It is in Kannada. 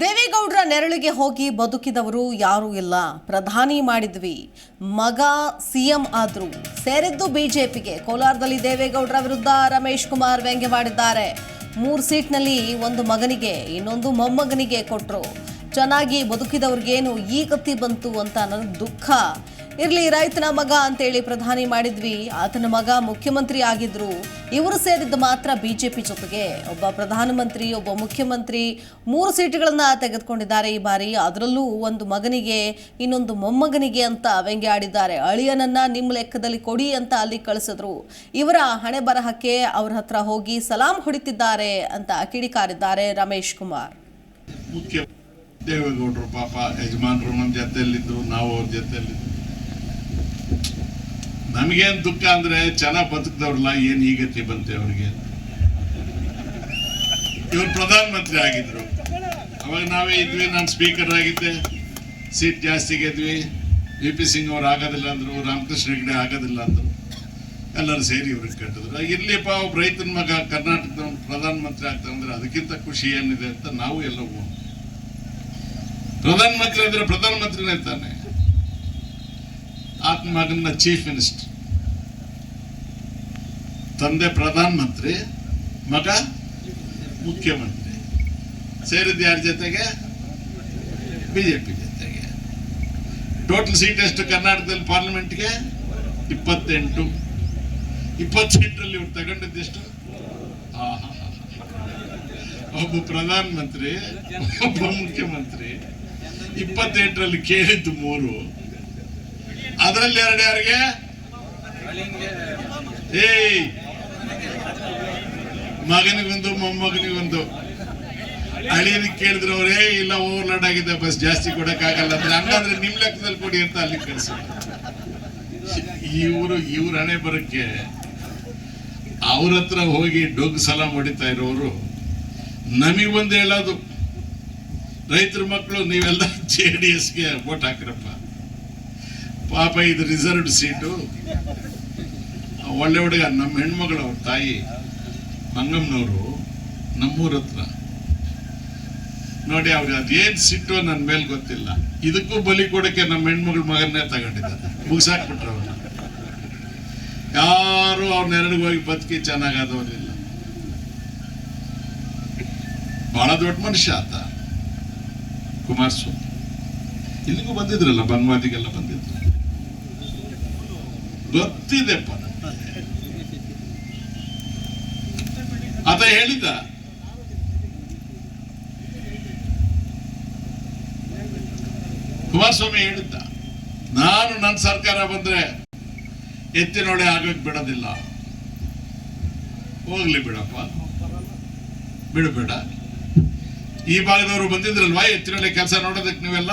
ದೇವೇಗೌಡರ ನೆರಳಿಗೆ ಹೋಗಿ ಬದುಕಿದವರು ಯಾರೂ ಇಲ್ಲ. ಪ್ರಧಾನಿ ಮಾಡಿದ್ವಿ. ಮಗ ಸಿಎಂ ಆದ್ರು ಸೇರಿದ್ದು ಬಿಜೆಪಿಗೆ. ಕೋಲಾರದಲ್ಲಿ ದೇವೇಗೌಡರ ವಿರುದ್ಧ ರಮೇಶ್ ಕುಮಾರ್ ವ್ಯಂಗ್ಯವಾಡಿದ್ದಾರೆ ಮೂರು ಸೀಟ್ನಲ್ಲಿ ಒಂದು ಮಗನಿಗೆ, ಇನ್ನೊಂದು ಮೊಮ್ಮಗನಿಗೆ ಕೊಟ್ಟರು ಚೆನ್ನಾಗಿ ಬದುಕಿದವ್ರಿಗೇನು ಈ ಗತಿ ಬಂತು ಅಂತ ನನಗೆ ದುಃಖ. ಇರ್ಲಿ ರೈತನ ಮಗ ಅಂತೇಳಿ ಪ್ರಧಾನಿ ಮಾಡಿದ್ವಿ. ಆತನ ಮಗ ಮುಖ್ಯಮಂತ್ರಿ ಆಗಿದ್ರು. ಇವರು ಸೇರಿದ್ದು ಮಾತ್ರ ಬಿಜೆಪಿ ಜೊತೆಗೆ. ಒಬ್ಬ ಪ್ರಧಾನಮಂತ್ರಿ, ಒಬ್ಬ ಮುಖ್ಯಮಂತ್ರಿ ಮೂರು ಸೀಟುಗಳನ್ನ ತೆಗೆದುಕೊಂಡಿದ್ದಾರೆ ಈ ಬಾರಿ. ಅದರಲ್ಲೂ ಒಂದು ಮಗನಿಗೆ, ಇನ್ನೊಂದು ಮೊಮ್ಮಗನಿಗೆ ಅಂತ ವ್ಯಂಗ್ಯ ಆಡಿದ್ದಾರೆ. ಅಳಿಯನನ್ನ ನಿಮ್ಮ ಲೆಕ್ಕದಲ್ಲಿ ಕೊಡಿ ಅಂತ ಅಲ್ಲಿ ಕಳಿಸಿದ್ರು. ಇವರ ಹಣೆ ಬರಹಕ್ಕೆ ಅವ್ರ ಹತ್ರ ಹೋಗಿ ಸಲಾಂ ಹೊಡಿತಿದ್ದಾರೆ ಅಂತ ಕಿಡಿಕಾರಿದ್ದಾರೆ ರಮೇಶ್ ಕುಮಾರ್. ದೇವೇಗೌಡರು ಪಾಪ ಯಜಮಾನರು ನಮ್ಮ ಜೊತೆಯಲ್ಲಿದ್ದು, ನಾವು ಅವ್ರ ಜೊತೆಯಲ್ಲಿದ್ದು. ನಮಗೇನ್ ದುಃಖ ಅಂದ್ರೆ ಚೆನ್ನಾಗಿ ಬದುಕಿದವ್ರಲ್ಲ, ಏನು ಈ ಗತಿ ಬಂತೆ ಅವ್ರಿಗೆ? ಇವ್ರು ಪ್ರಧಾನ ಮಂತ್ರಿ ಆಗಿದ್ರು. ಅವಾಗ ನಾವೇ ಇದ್ವಿ, ನಾನು ಸ್ಪೀಕರ್ ಆಗಿದ್ದೆ. ಸೀಟ್ ಜಾಸ್ತಿ ಗೆದ್ವಿ. ವಿ ಪಿ ಸಿಂಗ್ ಅವ್ರು ಆಗೋದಿಲ್ಲ ಅಂದ್ರು, ರಾಮಕೃಷ್ಣ ಹೆಗ್ಡೆ ಆಗೋದಿಲ್ಲ ಅಂದ್ರು. ಎಲ್ಲರೂ ಸೇರಿ ಇವ್ರಿಗೆ ಕಟ್ಟಿದ್ರು. ಇರ್ಲಿಪ್ಪ ಒಬ್ಬ ರೈತನ ಮಗ ಕರ್ನಾಟಕದ ಪ್ರಧಾನ ಮಂತ್ರಿ ಅಂದ್ರೆ ಅದಕ್ಕಿಂತ ಖುಷಿ ಏನಿದೆ ಅಂತ ನಾವು ಎಲ್ಲ ಪ್ರಧಾನ ಮಂತ್ರಿ ಅಂದ್ರೆ ಪ್ರಧಾನ ಮಂತ್ರಿನೇ ತಾನೆ. ಆತನ ಮಗನ ಚೀಫ್ ಮಿನಿಸ್ಟರ್ ತಂದೆ ಪ್ರಧಾನ ಮಂತ್ರಿ, ಮಗ ಮುಖ್ಯಮಂತ್ರಿ ಸೇರಿದ ಯಾರ ಜೊತೆಗೆ? ಬಿಜೆಪಿ ಜೊತೆಗೆ. ಟೋಟಲ್ ಸೀಟ್ ಎಷ್ಟು ಕರ್ನಾಟಕದಲ್ಲಿ ಪಾರ್ಲಿಮೆಂಟ್ಗೆ ಇಪ್ಪತ್ತೆಂಟು. ಇಪ್ಪತ್ತೆಂಟರಲ್ಲಿ ಇವ್ರು ತಗೊಂಡಿದ್ದೆಷ್ಟು. ಒಬ್ಬ ಪ್ರಧಾನ ಮಂತ್ರಿ, ಒಬ್ಬ ಮುಖ್ಯಮಂತ್ರಿ, ಇಪ್ಪತ್ತೆಂಟರಲ್ಲಿ ಕೇಳಿದ್ದು ಮೂರು. ಅದರಲ್ಲಿ ಎರಡು ಯಾರಿಗೆ? ಏಯ್. ಮಗನಿಗೊಂದು ಮೊಮ್ಮಗನಿಗೊಂದು ಅಳಿಯನಿಗೆ ಕೇಳಿದ್ರು ಅವರೇ ಇಲ್ಲ ಓವರ್ಲೋಡ್ ಆಗಿದೆ, ಬಸ್ ಜಾಸ್ತಿ ಕೊಡಕ್ಕಾಗಲ್ಲ. ಅಂದ್ರೆ ಹಂಗಾದ್ರೆ ನಿಮ್ ಲೆಕ್ಕದಲ್ಲಿ ಕೊಡಿ ಅಂತ ಅಲ್ಲಿ ಕಳಿಸ ಇವರು ಇವ್ರ ಹಣೆ ಬರಕ್ಕೆ ಅವ್ರ ಹತ್ರ ಹೋಗಿ ಡೊಗ್ ಸಲ ಹೊಡಿತಾ ಇರೋರು ನಮಗೊಂದು ಹೇಳೋದು, ರೈತರ ಮಕ್ಕಳು ನೀವೆಲ್ಲ ಜೆ ಡಿ ಎಸ್ಗೆ ವೋಟ್ ಹಾಕ್ರಪ್ಪ. ಪಾಪ ಇದು ರಿಸರ್ವ್ಡ್ ಸೀಟು ಒಳ್ಳೆ ಹುಡುಗ, ನಮ್ಮ ಹೆಣ್ಮಗಳು ಅವ್ರ ತಾಯಿ, ಮಂಗಮ್ಮನವರು ನಮ್ಮೂರ ಹತ್ರ. ನೋಡಿ ಅವ್ರಿಗೆ ಅದೇನ್ ಸಿಟ್ಟು ನನ್ನ ಮೇಲೆ ಗೊತ್ತಿಲ್ಲ. ಇದಕ್ಕೂ ಬಲಿ ಕೊಡಕ್ಕೆ ನಮ್ಮ ಹೆಣ್ಮಗಳ ಮಗನ್ನೇ ತಗೊಂಡಿದ್ದಾರೆ. ಮುಗಿಸಾಕ್ಬಿಟ್ರು ಅವ್ರ. ಯಾರು ಅವ್ರ ನೆರಳಿಗೆ ಹೋಗಿ ಬದುಕಿ ಚೆನ್ನಾಗಾದವರಿಲ್ಲ ಬಹಳ ದೊಡ್ಡ ಮನುಷ್ಯ ಆತ. ಕುಮಾರಸ್ವಾಮಿ. ಇಲ್ಲಿಗೂ ಬಂದಿದ್ರಲ್ಲ ಬನ್ವಾದಿಗೆಲ್ಲ ಬಂದಿದ್ರು. ಗೊತ್ತಿದೆಪ್ಪ ಅದ ಹೇಳಿದ. ಕುಮಾರಸ್ವಾಮಿ ಹೇಳಿದ್ದ. ನಾನು ನನ್ನ ಸರ್ಕಾರ ಬಂದ್ರೆ ಎತ್ತಿನೊಡೆ ಆಗಕ್ ಬಿಡೋದಿಲ್ಲ. ಹೋಗ್ಲಿ ಬಿಡಪ್ಪ. ಬಿಡಬೇಡ. ಈ ಭಾಗದವರು ಬಂದಿದ್ರಲ್ವಾ ಎತ್ತಿನೊಡೆ ಕೆಲಸ ನೋಡೋದಕ್ಕೆ ನೀವೆಲ್ಲ?